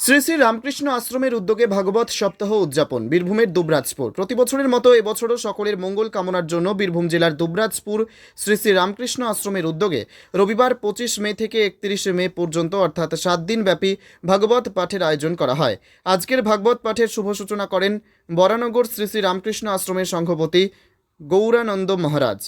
শ্রী শ্রী রামকৃষ্ণ আশ্রমের উদ্যোগে ভাগবত সপ্তাহ উদযাপন, বীরভূমের দুবরাজপুর। প্রতি বছরের মতো এবছরও সকলের মঙ্গল কামনার জন্য বীরভূম জেলার দুবরাজপুর শ্রী শ্রী রামকৃষ্ণ আশ্রমের উদ্যোগে রবিবার পঁচিশ মে থেকে একত্রিশে মে পর্যন্ত, অর্থাৎ সাত দিন ব্যাপী ভাগবত পাঠের আয়োজন করা হয়। আজকের ভাগবত পাঠের শুভ সূচনা করেন বরানগর শ্রী শ্রী রামকৃষ্ণ আশ্রমের সংঘপতি গৌরানন্দ মহারাজ।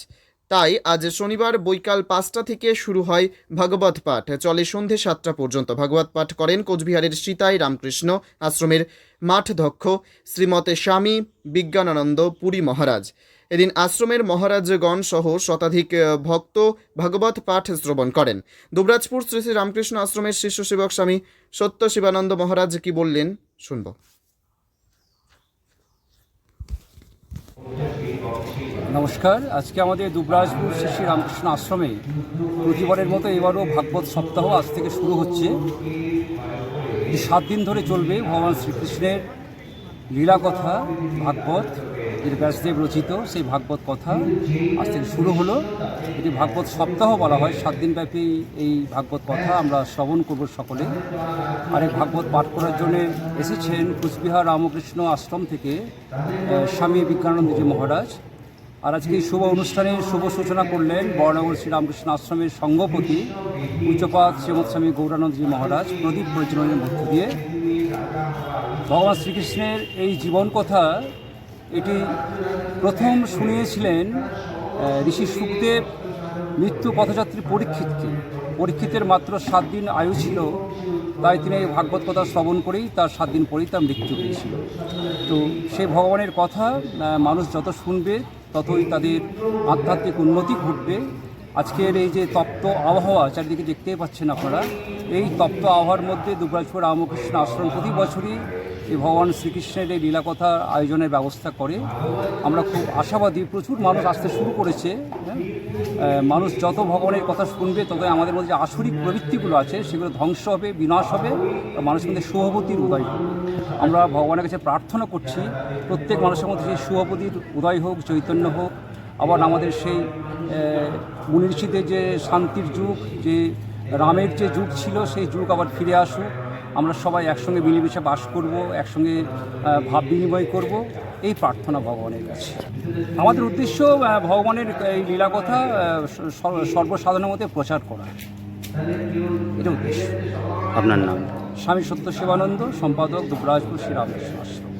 তাই আজ শনিবার বৈকাল পাঁচটা থেকে শুরু হয় ভাগবত পাঠ। চলে সন্ধে সাতটা পর্যন্ত। ভাগবত পাঠ করেন কোচবিহারের সীতাই রামকৃষ্ণ আশ্রমের মাঠধ্যক্ষ শ্রীমতে স্বামী বিজ্ঞানানন্দ পুরী মহারাজ। এদিন আশ্রমের মহারাজগণ সহ শতাধিক ভক্ত ভাগবত পাঠ শ্রবণ করেন। দুবরাজপুর শ্রী শ্রী রামকৃষ্ণ আশ্রমের শিষ্য সেবক স্বামী সত্য শিবানন্দ মহারাজ কি বললেন? শুনব। নমস্কার। আজকে আমাদের দুবরাজপুর শ্রী শ্রী রামকৃষ্ণ আশ্রমে প্রতিবারের মতো এবারও ভাগবত সপ্তাহ আজ থেকে শুরু হচ্ছে। সাত দিন ধরে চলবে ভগবান শ্রীকৃষ্ণের লীলা কথা ভাগবত এর ব্যাসদেব রচিত, সেই ভাগবত কথা আজ থেকে শুরু হলো। এটি ভাগবত সপ্তাহ বলা হয়, সাত দিনব্যাপী এই ভাগবত কথা আমরা শ্রবণ করব সকলে। আর এই ভাগবত পাঠ করার জন্য এসেছেন কুচবিহার রামকৃষ্ণ আশ্রম থেকে স্বামী বিজ্ঞানন্দজি মহারাজ। আর আজকে এই শুভ অনুষ্ঠানের শুভ সূচনা করলেন বর্ণগর শ্রীরামকৃষ্ণ আশ্রমের সঙ্গপতি উচ্চপাত শ্রীমৎ স্বামী গৌরানন্দজি মহারাজ, প্রদীপ প্রজ্বলনের মধ্য দিয়ে। ভগবান শ্রীকৃষ্ণের এই জীবন কথা এটি প্রথম শুনিয়েছিলেন ঋষি সুখদেব মৃত্যু পথযাত্রী পরীক্ষিতকে। পরীক্ষিতের মাত্র সাত দিন আয়ু ছিল তাই তিনি এই ভাগবত কথা শ্রবণ করেই তার সাত দিন পরেই তার মৃত্যু হয়েছিল। তো সেই ভগবানের কথা মানুষ যত শুনবে, ততই তাদের আধ্যাত্মিক উন্নতি ঘটবে। আজকের এই যে তপ্ত আবহাওয়া, চারিদিকে দেখতেই পাচ্ছেন আপনারা, এই তপ্ত আবহাওয়ার মধ্যে দুবরাজপুর রামকৃষ্ণ আশ্রম প্রতি বছরই এই ভগবান শ্রীকৃষ্ণের এই লীলাকথা আয়োজনের ব্যবস্থা করে। আমরা খুব আশাবাদী, প্রচুর মানুষ আসতে শুরু করেছে? মানুষ যত ভগবানের কথা শুনবে, ততই আমাদের মধ্যে যে আসরিক প্রবৃত্তিগুলো আছে, সেগুলো ধ্বংস হবে, বিনাশ হবে মানুষের মধ্যে শুভবতীর উদয় হবে। আমরা ভগবানের কাছে প্রার্থনা করছি, প্রত্যেক মানুষের মধ্যে সেই শুভবতীর উদয় হোক, চৈতন্য হোক। আবার আমাদের সেই মুনি ঋষিদের যে শান্তির যুগ, যে রামের যে যুগ ছিল, সেই যুগ আবার ফিরে আসুক। আমরা সবাই একসঙ্গে মিলেমিশে বাস করব একসঙ্গে ভাব বিনিময় করব। এই প্রার্থনা ভগবানের কাছে। আমাদের উদ্দেশ্য ভগবানের এই লীলাকথা সর্বসাধারণের মধ্যে প্রচার করা। এটা উদ্দেশ্য। আপনার নাম? স্বামী সত্য শিবানন্দ সম্পাদক দুবরাজপুর শ্রীরামেশ্বর